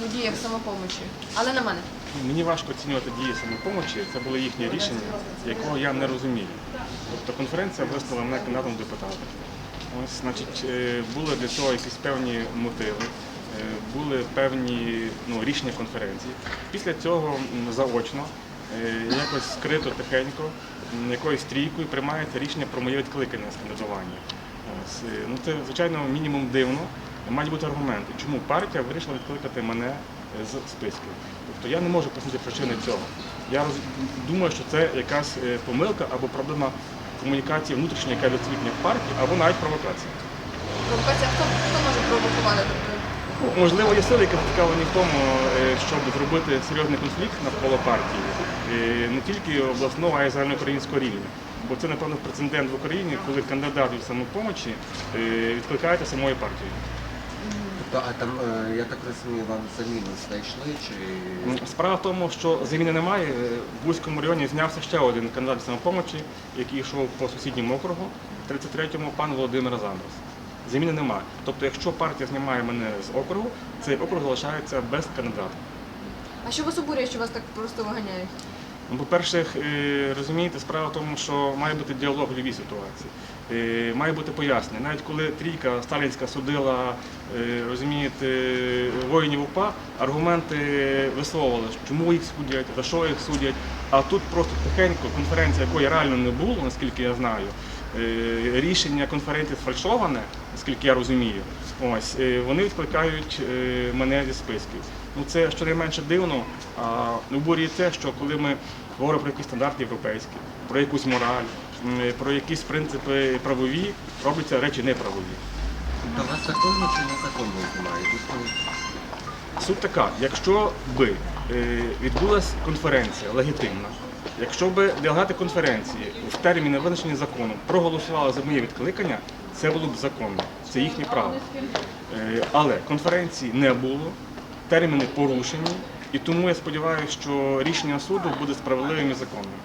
в діях самопомочі, але на мене. Мені важко оцінювати дії самопомочі, це було їхнє рішення, якого я не розумію. Тобто конференція виставила мене кандидатом в депутати. Ось, значить, е, були для цього якісь певні мотиви, е, були певні ну, рішення конференції. Після цього заочно, е, якось скрито, тихенько, якоюсь трійкою приймається рішення про моє відкликання з кандидування. Ось, ну, це, звичайно, мінімум дивно. Мають бути аргументи, чому партія вирішила відкликати мене е, з списків. Тобто я не можу пояснити причини цього. Я думаю, що це якась е, помилка або проблема комунікації внутрішньої, яка відсутня в партії, або навіть провокація. Провокація хто, хто може провокувати? Ну, Можливо, є сили, які зацікавлені в тому, е, щоб зробити серйозний конфлікт навколо партії, не тільки обласного, а й загальноукраїнського рівня. Бо це, напевно, прецедент в Україні, коли кандидат від самопомочі відкликається самою партією. Тобто, а там, е, я так розумію, вам заміну знайшли чи Справа в тому, що заміни немає. В Бузькому районі знявся ще один кандидат самопомочі, який йшов по сусідньому округу, 33-му, пан Володимир Замрос. Заміни немає. Тобто, якщо партія знімає мене з округу, цей округ залишається без кандидата. А що вас обурює, що вас так просто виганяють? Ну, По-перше, е, розумієте, справа в тому, що має бути діалог в любій ситуації. Е, Має бути пояснення. Навіть коли трійка сталінська судила, е, розумієте, воїнів УПА, аргументи висловували, чому їх судять, за що їх судять. А тут просто тихенько конференція, якої реально не було, наскільки я знаю. Рішення конференції сфальшоване, наскільки я розумію. Ось вони відкликають е, мене зі списків. Ну це щонайменше дивно. А обурює те, що коли ми говоримо про якісь стандарти європейські, про якусь мораль, про якісь принципи правові, робляться речі неправові. Тобто вас законно чи незаконно? Тобто, Суть така, якщо би е, відбулася конференція легітимна, якщо би делегати конференції в терміни визначені законом проголосували за моє відкликання, це було б законно, це їхнє право. Е, Але конференції не було, терміни порушені, і тому я сподіваюся, що рішення суду буде справедливим і законним.